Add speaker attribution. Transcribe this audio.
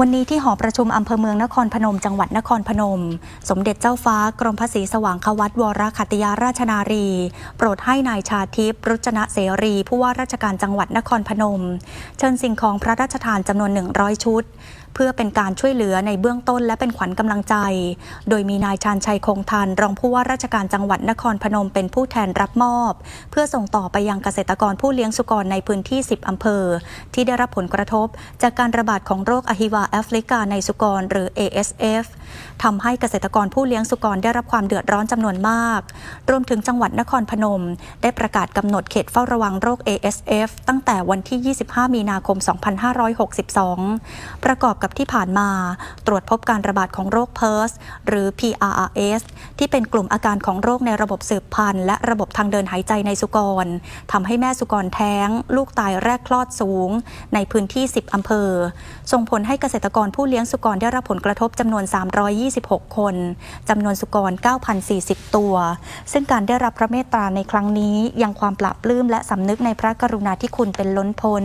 Speaker 1: วันนี้ที่หอประชุมอำเภอเมืองนครพนม จังหวัดนครพนม สมเด็จเจ้าฟ้ากรมพระศรีสว่างควัตวรคัตยาราชนารี โปรดให้นายชาทิพย์รุจนะเสรี ผู้ว่าราชการจังหวัดนครพนม เชิญสิ่งของพระราชทานจำนวน 100 ชุด เพื่อเป็นการช่วยเหลือในเบื้องต้นและเป็นขวัญกำลังใจ โดยมีนายชาญชัยคงทันรองผู้ว่าราชการจังหวัดนครพนมเป็นผู้แทนรับมอบ เพื่อส่งต่อไปยังเกษตรกรผู้เลี้ยงสุกรในพื้นที่ 10 อำเภอ ที่ได้รับผลกระทบ จากการระบาดของโรคอหิวาแอฟริกาในสุกรหรือ ASF ทำให้เกษตรกรผู้เลี้ยงสุกรได้รับความเดือดร้อนจำนวนมาก รวมถึงจังหวัดนครพนม ได้ประกาศกำหนดเขตเฝ้าระวังโรค ASF ตั้งแต่วันที่ 25 มีนาคม 2562 ประกอบกับที่ผ่านมา ตรวจพบการระบาดของโรคเพิร์สหรือ PRRS ที่เป็นกลุ่มอาการของโรคในระบบสืบพันธุ์ และระบบทางเดินหายใจในสุกรทำให้แม่สุกรแท้ง ลูกตายแรกคลอดสูง ในพื้นที่ 10อำเภอ ส่งผลให้เกษตรกรผู้เลี้ยงสุกรได้รับผลกระทบจำนวน 326 คนจำนวนสุกร 9,040 ตัว ซึ่งการได้รับพระเมตตาในครั้งนี้ยังความปราบปลื้มและสำนึกในพระกรุณาธิคุณเป็นล้นพ้น